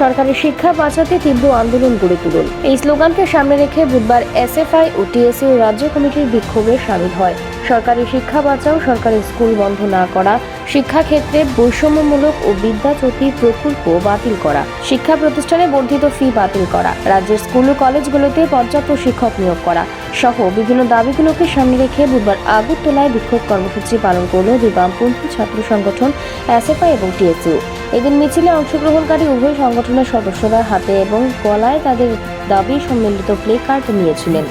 সরকারি শিক্ষা বাঁচাতে তীব্র আন্দোলন গড়ে তুলুন। এই স্লোগানকে সামনে রেখে বুধবার এসএফআই ও টিএসইউ রাজ্য কমিটির বিক্ষোভে সামিল হয়। সরকারি শিক্ষা বাঁচাও, সরকারি স্কুল বন্ধ না করা, শিক্ষাক্ষেত্রে বৈষম্যমূলক ও বিদ্যাচতি প্রকল্প বাতিল করা, শিক্ষা প্রতিষ্ঠানে বর্ধিত ফি বাতিল করা, রাজ্যের স্কুল ও কলেজগুলোতে পর্যাপ্ত শিক্ষক নিয়োগ করা সহ বিভিন্ন দাবিগুলোকে সামনে রেখে বুধবার আগরতলায় বিক্ষোভ কর্মসূচি পালন করল দুই বামপন্থী ছাত্র সংগঠন এসএফআই এবং টিএসইউ এদিন মিছিলে অংশগ্রহণকারী উভয় সংগঠনের সদস্যরা হাতে এবং গলায় তাদের দাবি সম্মিলিত প্লে কার্ড নিয়েছিলেন।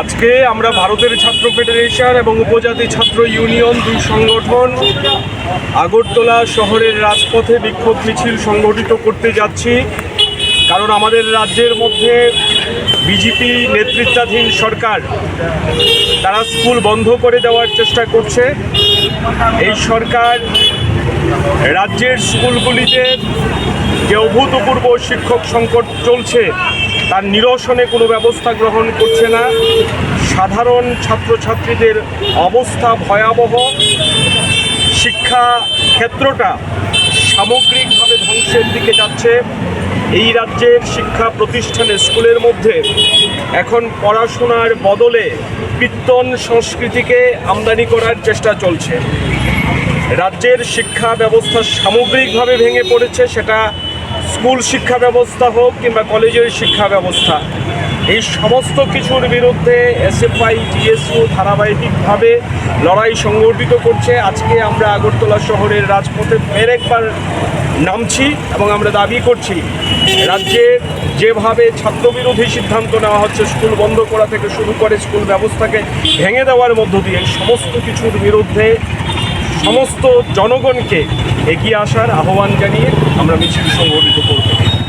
আজকে আমরা ভারতের ছাত্র ফেডারেশন এবং উপজাতি ছাত্র ইউনিয়ন দুই সংগঠন আগরতলা শহরের রাজপথে বিক্ষোভ মিছিল সংগঠিত করতে যাচ্ছি। কারণ আমাদের রাজ্যের মধ্যে বিজেপি নেতৃত্বাধীন সরকার, তারা স্কুল বন্ধ করে দেওয়ার চেষ্টা করছে। এই সরকার রাজ্যের স্কুলগুলিতে যে অভূতপূর্ব শিক্ষক সংকট চলছে, তার নিরসনে কোনো ব্যবস্থা গ্রহণ করছে না। সাধারণ ছাত্রছাত্রীদের অবস্থা ভয়াবহ। শিক্ষা ক্ষেত্রটা সামগ্রিকভাবে ধ্বংসের দিকে যাচ্ছে। এই রাজ্যের শিক্ষা প্রতিষ্ঠানে স্কুলের মধ্যে এখন পড়াশোনার বদলে কীর্তন সংস্কৃতিকে আমদানি করার চেষ্টা চলছে। রাজ্যের শিক্ষা ব্যবস্থা সামগ্রিকভাবে ভেঙে পড়েছে, সেটা স্কুল শিক্ষা ব্যবস্থা হোক কিংবা কলেজের শিক্ষা ব্যবস্থা। এই সমস্ত কিছুর বিরুদ্ধে এসএফআই, টিএসইউ ধারাবাহিকভাবে লড়াই সংগঠিত করছে। আজকে আমরা আগরতলা শহরের রাজপথে ফের একবার নামছি এবং আমরা দাবি করছি রাজ্যে যেভাবে ছাত্রবিরোধী সিদ্ধান্ত নেওয়া হচ্ছে, স্কুল বন্ধ করা থেকে শুরু করে স্কুল ব্যবস্থাকে ভেঙে দেওয়ার মধ্য দিয়ে সমস্ত কিছুর বিরুদ্ধে সমস্ত জনগণকে এগিয়ে আসার আহ্বান জানিয়ে আমরা মিছিল সংগঠিত করব।